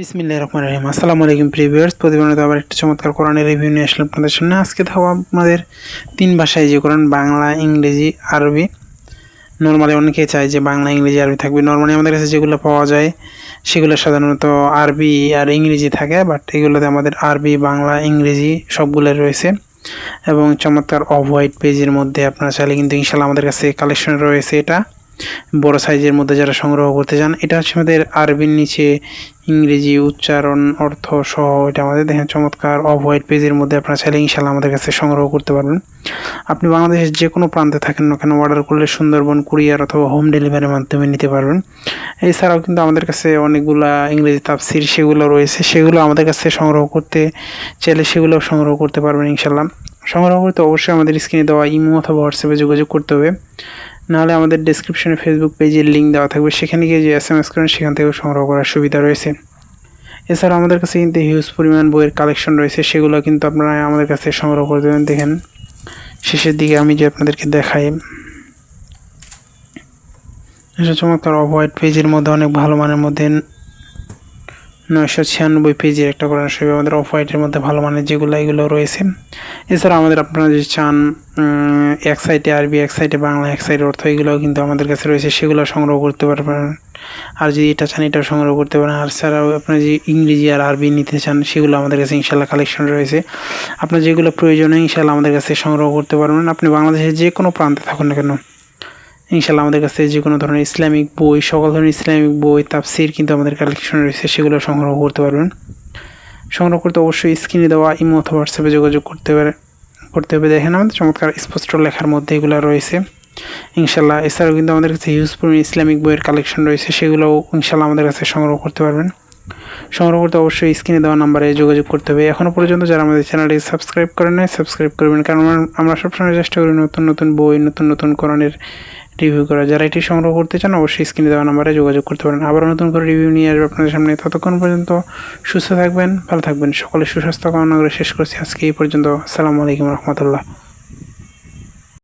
বিসমিল্লাহ রহমান রহিম। আসসালামু আলাইকুম প্রিভিয়ার্স প্রতিবেদনে আবার একটা চমৎকার কোরআনের রিভিউ নিয়ে আসলাম আপনাদের সামনে। আজকে থাকব আপনাদের তিন ভাষায় যে কোরআন, বাংলা, ইংরেজি, আরবি। নর্মালি অনেকেই চায় যে বাংলা, ইংরেজি, আরবি থাকবে। নর্মালি আমাদের কাছে যেগুলো পাওয়া যায়, সেগুলো সাধারণত আরবি আর ইংরেজি থাকে, বাট এগুলোতে আমাদের আরবি, বাংলা, ইংরেজি সবগুলো রয়েছে। এবং চমৎকার অফ হোয়াইট পেজের মধ্যে আপনারা চাইলে কিন্তু ইনশাল্লাহ আমাদের কাছে কালেকশন রয়েছে এটা। বড় সাইজের মধ্যে যারা সংগ্রহ করতে চান, এটা হচ্ছে আমাদের আরবির নিচে ইংরেজি উচ্চারণ, অর্থ সহ এটা আমাদের দেখেন চমৎকার অফ হোয়াইট পেজের মধ্যে আপনারা চাইলে ইনশাল্লাহ আমাদের কাছে সংগ্রহ করতে পারবেন। আপনি বাংলাদেশের যে কোনো প্রান্তে থাকেন না কেন অর্ডার করলে সুন্দরবন কুরিয়ার অথবা হোম ডেলিভারির মাধ্যমে নিতে পারবেন। এছাড়াও কিন্তু আমাদের কাছে অনেকগুলা ইংরেজি তাফসির সেগুলো রয়েছে, সেগুলো আমাদের কাছে সংগ্রহ করতে চাইলে সেগুলো সংগ্রহ করতে পারবেন ইনশাল্লাহ সংগ্রহ করতে অবশ্যই আমাদের স্ক্রিনে দেওয়া ইমো অথবা হোয়াটসঅ্যাপে যোগাযোগ করতে হবে। নাহলে আমাদের ডিসক্রিপশনে ফেসবুক পেজের লিঙ্ক দেওয়া থাকবে। সেখানে গিয়ে যে এস এম এস করেন, সেখান থেকেও সংগ্রহ করার সুবিধা রয়েছে। এছাড়া আমাদের কাছে কিন্তু হিউজ পরিমাণ বইয়ের কালেকশন রয়েছে। সেগুলো কিন্তু আপনারা আমাদের কাছে সংগ্রহ করে দেবেন। দেখেন, শেষের দিকে আমি যে আপনাদেরকে দেখাই। চমৎকার অফ হোয়াইট পেজের মধ্যে, অনেক ভালো মানের মধ্যে নয়শো ছিয়ানব্বই পেজের একটা কোরআন শরীফ আমাদের অফ হোয়াইটের মধ্যে ভালো মানের যেগুলো এগুলো রয়েছে। এছাড়া আমাদের আপনারা যদি চান এক সাইডে আরবি, এক সাইডে বাংলা, এক সাইডে অর্থ, এগুলোও কিন্তু আমাদের কাছে রয়েছে, সেগুলো সংগ্রহ করতে পারবেন। আর যদি এটা চান, এটাও সংগ্রহ করতে পারেন। আর ছাড়াও আপনার যে ইংরেজি আর আরবি নিতে চান, সেগুলো আমাদের কাছে ইনশাল্লাহ কালেকশন রয়েছে। আপনার যেগুলো প্রয়োজন ইনশাল্লাহ আমাদের কাছে সংগ্রহ করতে পারবেন। আপনি বাংলাদেশের যে কোনো প্রান্তে থাকুন না কেন ইনশাল্লাহ আমাদের কাছে যে কোনো ধরনের ইসলামিক বই, সকল ধরনের ইসলামিক বই, তাফসির কিন্তু আমাদের কালেকশন রয়েছে, সেগুলো সংগ্রহ করতে পারবেন। সংগ্রহ করতে অবশ্যই স্ক্রিনে দেওয়া ইমো অথবা হোয়াটসঅ্যাপে যোগাযোগ করতে পারে, করতে হবে। দেখেন আমাদের চমৎকার স্পষ্ট লেখার মধ্যে এগুলো রয়েছে। ইনশাল্লাহ এছাড়াও কিন্তু আমাদের কাছে হিউজ ইসলামিক বইয়ের কালেকশন রয়েছে, সেগুলোও ইনশাল্লাহ আমাদের কাছে সংগ্রহ করতে পারবেন। সংগ্রহ করতে অবশ্যই স্ক্রিনে দেওয়া নাম্বারে যোগাযোগ করতে হবে। এখনও পর্যন্ত যারা আমাদের চ্যানেলটি সাবস্ক্রাইব করেন নাই, সাবস্ক্রাইব করবেন। কারণ আমরা- সবসময় চেষ্টা করি নতুন নতুন বই, নতুন নতুন কোরআনের রিভিউ করা যারা এটি সংগ্রহ করতে চান, অবশ্যই স্ক্রিনে দেওয়া নাম্বারে যোগাযোগ করতে পারেন। আবার নতুন করে রিভিউ নিয়ে আসবে আপনাদের সামনে। ততক্ষণ পর্যন্ত সুস্থ থাকবেন, ভালো থাকবেন। সকলে সুস্বাস্থ্য কামনা করে শেষ করছি আজকে এই পর্যন্ত। আসসালামু আলাইকুম রহমতুল্লাহ।